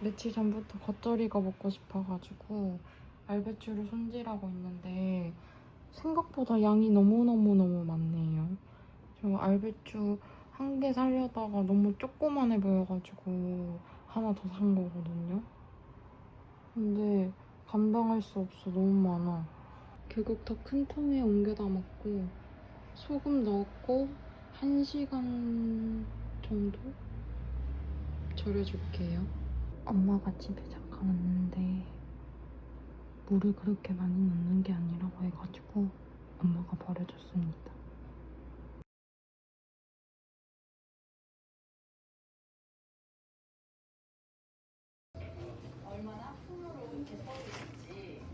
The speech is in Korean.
며칠 전부터 겉절이가 먹고 싶어가지고 알배추를 손질하고 있는데 생각보다 양이 너무너무너무 많네요. 저 알배추 한 개 살려다가 너무 조그만해 보여가지고 하나 더 산 거거든요. 근데 감당할 수 없어 너무 많아. 결국 더 큰 통에 옮겨 담았고 소금 넣었고 1시간 정도 절여줄게요. 엄마가 집에 잠깐 왔는데 물을 그렇게 많이 넣는 게 아니라고 해가지고 엄마가 버려줬습니다. 얼마나? 손으로 이렇게 썰